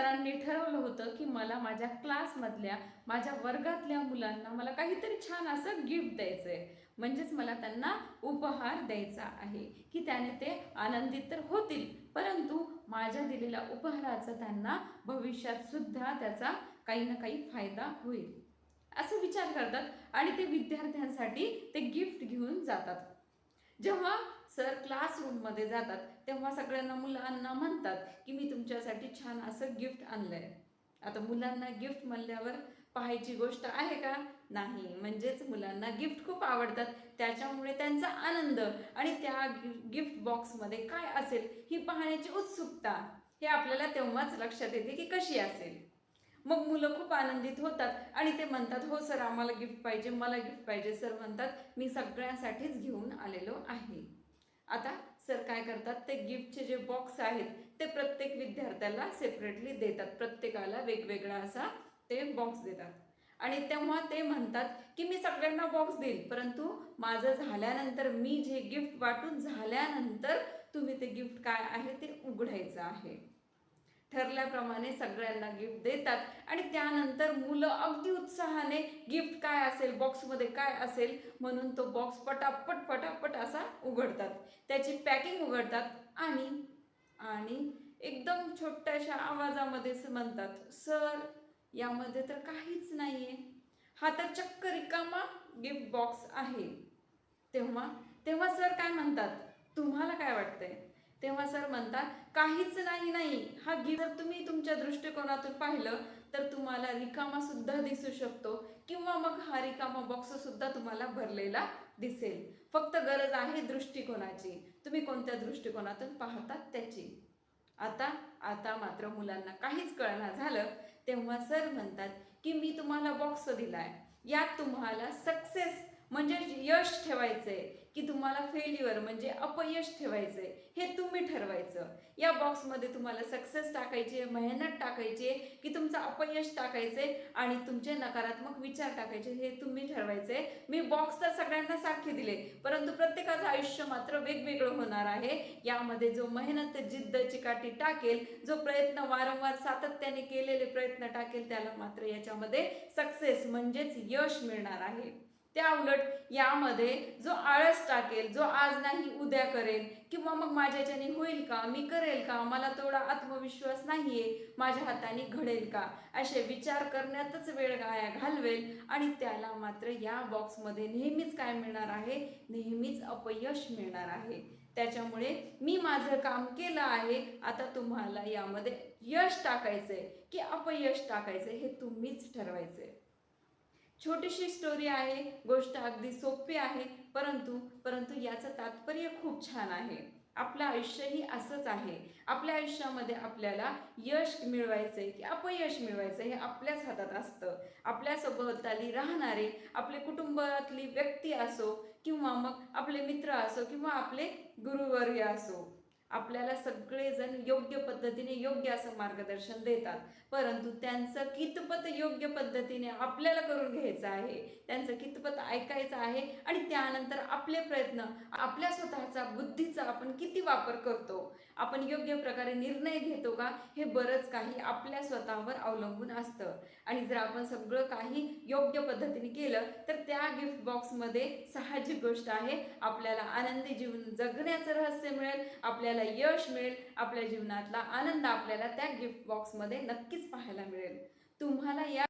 सरांनी ठरवलं होतं की मला माझ्या क्लासमधल्या माझ्या वर्गातल्या मुलांना मला काहीतरी छान असं गिफ्ट द्यायचं आहे म्हणजेच मला त्यांना उपहार द्यायचा आहे की त्याने ते आनंदित तर होतील परंतु माझ्या दिलेल्या उपहाराचा त्यांना भविष्यात सुद्धा त्याचा काही ना काही फायदा होईल. असं विचार करतात आणि ते विद्यार्थ्यांसाठी ते गिफ्ट घेऊन जातात. जेव्हा सर क्लासरूममध्ये जातात तेव्हा सगळ्यांना मुलांना म्हणतात की मी तुमच्यासाठी छान असं गिफ्ट आणलंय. आता मुलांना गिफ्ट म्हणल्यावर पाहायची गोष्ट आहे का? नाही. म्हणजेच मुलांना गिफ्ट खूप आवडतात. त्याच्यामुळे त्यांचा आनंद आणि त्या गिफ्ट बॉक्समध्ये काय असेल ही पाहण्याची उत्सुकता हे आपल्याला तेव्हाच लक्षात येते की कशी असेल. मग मुलं खूप आनंदित होतात आणि ते म्हणतात हो सर आम्हाला गिफ्ट पाहिजे मला गिफ्ट पाहिजे. सर म्हणतात मी सगळ्यांसाठीच घेऊन आलेलो आहे. आता सर काय करतात ते गिफ्टचे जे बॉक्स आहेत ते प्रत्येक विद्यार्थ्याला सेपरेटली देतात. प्रत्येकाला वेगवेगळा असा ते बॉक्स देतात. आणि तेव्हा ते म्हणतात की मी सगळ्यांना बॉक्स देईल परंतु माझं झाल्यानंतर मी जे गिफ्ट वाटून झाल्यानंतर तुम्ही ते गिफ्ट काय आहे ते उघडायचं आहे. ठरल्याप्रमाणे सगळ्यांना गिफ्ट देतात. आणि त्यानंतर मुलं अगदी उत्साहाने गिफ्ट काय असेल बॉक्समध्ये काय असेल म्हणून तो बॉक्स पटापट पटापट असा उघडतात. त्याची पॅकिंग उघडतात आणि आणि एकदम छोट्याशा आवाजामध्ये म्हणतात सर यामध्ये तर काहीच नाही आहे हा तर चक्क रिकामा गिफ्ट बॉक्स आहे. तेव्हा तेव्हा सर काय म्हणतात? तेव्हा सर म्हणतात काहीच नाही नाही. हा गी जर तुम्ही तुमच्या दृष्टिकोनातून पाहिलं तर तुम्हाला रिकामा सुद्धा दिसू शकतो किंवा मग हा रिकामा बॉक्स सुद्धा तुम्हाला भरलेला दिसेल. फक्त गरज आहे दृष्टिकोनाची. तुम्ही कोणत्या दृष्टिकोनातून पाहतात त्याची. आता आता मात्र मुलांना काहीच कळणार झालं. तेव्हा सर म्हणतात की मी तुम्हाला बॉक्स दिलाय. यात तुम्हाला सक्सेस म्हणजे यश ठेवायचंय की तुम्हाला फेल्युअर म्हणजे अपयश ठेवायचंय हे तुम्ही ठरवायचं. या बॉक्समध्ये तुम्हाला सक्सेस टाकायची आहे मेहनत टाकायची आहे की तुमचं अपयश टाकायचंय आणि तुमचे नकारात्मक विचार टाकायचे हे तुम्ही ठरवायचंय. मी बॉक्स तर सगळ्यांना सारखे दिले परंतु प्रत्येकाचं आयुष्य मात्र वेगवेगळं होणार आहे. यामध्ये जो मेहनत जिद्द चिकाटी टाकेल जो प्रयत्न वारंवार सातत्याने केलेले प्रयत्न टाकेल त्याला मात्र याच्यामध्ये सक्सेस म्हणजेच यश मिळणार आहे. त्या उलट यामध्ये जो आळस टाकेल जो आज नाही उद्या करेल किंवा मग माझ्याच्याने होईल का मी करेल का मला तेवढा आत्मविश्वास नाहीये माझ्या हाताने घडेल का असे विचार करण्यातच वेळ गाया घालवेल. आणि त्याला मात्र या बॉक्समध्ये नेहमीच काय मिळणार आहे? नेहमीच अपयश मिळणार आहे. त्याच्यामुळे मी माझं काम केलं आहे. आता तुम्हाला यामध्ये यश टाकायचंय. की अपयश टाकायचंय हे तुम्हीच ठरवायचंय. छोटीशी स्टोरी आहे गोष्ट अगदी सोपी आहे परंतु परंतु याचं तात्पर्य खूप छान आहे. आपलं आयुष्यही असंच आहे. आपल्या आयुष्यामध्ये आपल्याला यश मिळवायचंय की अपयश मिळवायचं हे आपल्याच हातात असतं. आपल्या सभोवताली राहणारे आपले कुटुंबातली व्यक्ती असो किंवा मग आपले मित्र असो किंवा आपले गुरुवर्य असो. आपल्याला सगळेजण योग्य पद्धतीने योग्य असं मार्गदर्शन देतात. परंतु त्यांचं कितपत योग्य पद्धतीने आपल्याला करून घ्यायचं आहे त्यांचं कितपत ऐकायचं आहे आणि त्यानंतर आपले प्रयत्न आपल्या स्वतःचा बुद्धीचा आपण किती वापर करतो आपण योग्य प्रकारे निर्णय घेतो का हे बरंच काही आपल्या स्वतःवर अवलंबून असतं. आणि जर आपण सगळं काही योग्य पद्धतीने केलं तर गिफ्ट बॉक्समध्ये साहजिक गोष्ट आहे. आपल्याला आनंदी जीवन जगण्याचं रहस्य मिळेल आपल्याला यश मिळेल आपल्या जीवनातला आनंद आपल्याला त्या गिफ्ट बॉक्समध्ये नक्कीच पाहायला मिळेल. तुम्हाला या